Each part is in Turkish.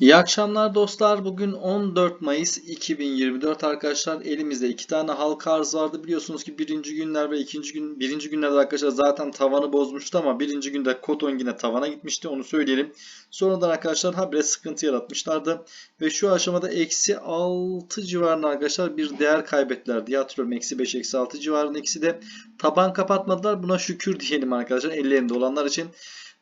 İyi akşamlar dostlar. Bugün 14 Mayıs 2024 arkadaşlar. Elimizde iki tane halka arz vardı. Biliyorsunuz ki birinci günler ve ikinci gün birinci günlerde arkadaşlar zaten tavanı bozmuştu ama birinci günde Koton yine tavana gitmişti. Onu söyleyelim. Sonradan arkadaşlar habire sıkıntı yaratmışlardı. Ve şu aşamada eksi 6 civarında arkadaşlar bir değer kaybettiler diye hatırlıyorum. Eksi 5 eksi 6 civarında ikisi de taban kapatmadılar. Buna şükür diyelim arkadaşlar ellerinde olanlar için.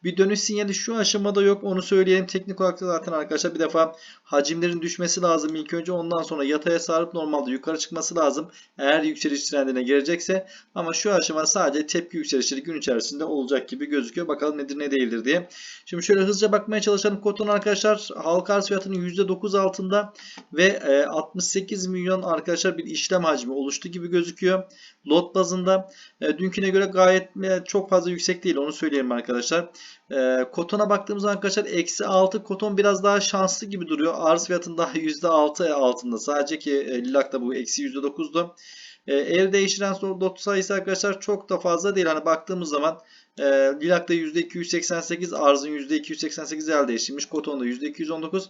Bir dönüş sinyali şu aşamada yok. Onu söyleyelim. Teknik olarak da zaten arkadaşlar bir defa hacimlerin düşmesi lazım ilk önce. Ondan sonra yataya sarıp normalde yukarı çıkması lazım. Eğer yükseliş trendine girecekse. Ama şu aşamada sadece tepki yükselişleri gün içerisinde olacak gibi gözüküyor. Bakalım nedir ne değildir diye. Şimdi şöyle hızlıca bakmaya çalışalım. Koton arkadaşlar halka arz fiyatının %9 altında ve e, 68 milyon arkadaşlar bir işlem hacmi oluştu gibi gözüküyor. Lot bazında e, dünküne göre gayet e, çok fazla yüksek değil onu söyleyelim arkadaşlar. E, Koton'a baktığımız zaman arkadaşlar eksi 6 Koton biraz daha şanslı gibi duruyor. Arz fiyatın daha %6 altında. Sadece ki e, Lilak'ta bu eksi %9'du. E, el değiştiren lot sayısı arkadaşlar çok da fazla değil. Hani baktığımız zaman e, Lilak'ta %288 arzın %288 el değiştirmiş. Koton'da %219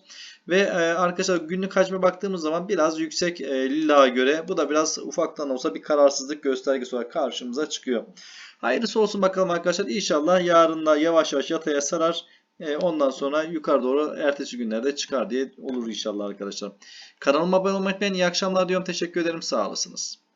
ve e, arkadaşlar günlük hacme baktığımız zaman biraz yüksek e, Lilak'a göre. Bu da biraz ufaktan olsa bir kararsızlık göstergesi olarak karşımıza çıkıyor. Hayırlısı olsun bakalım arkadaşlar. İnşallah yarın da yavaş yavaş yataya sarar. E, ondan sonra yukarı doğru ertesi günlerde çıkar diye olur inşallah arkadaşlar. Kanalıma abone olmayı unutmayın. İyi akşamlar diyorum. Teşekkür ederim. Sağ olasınız.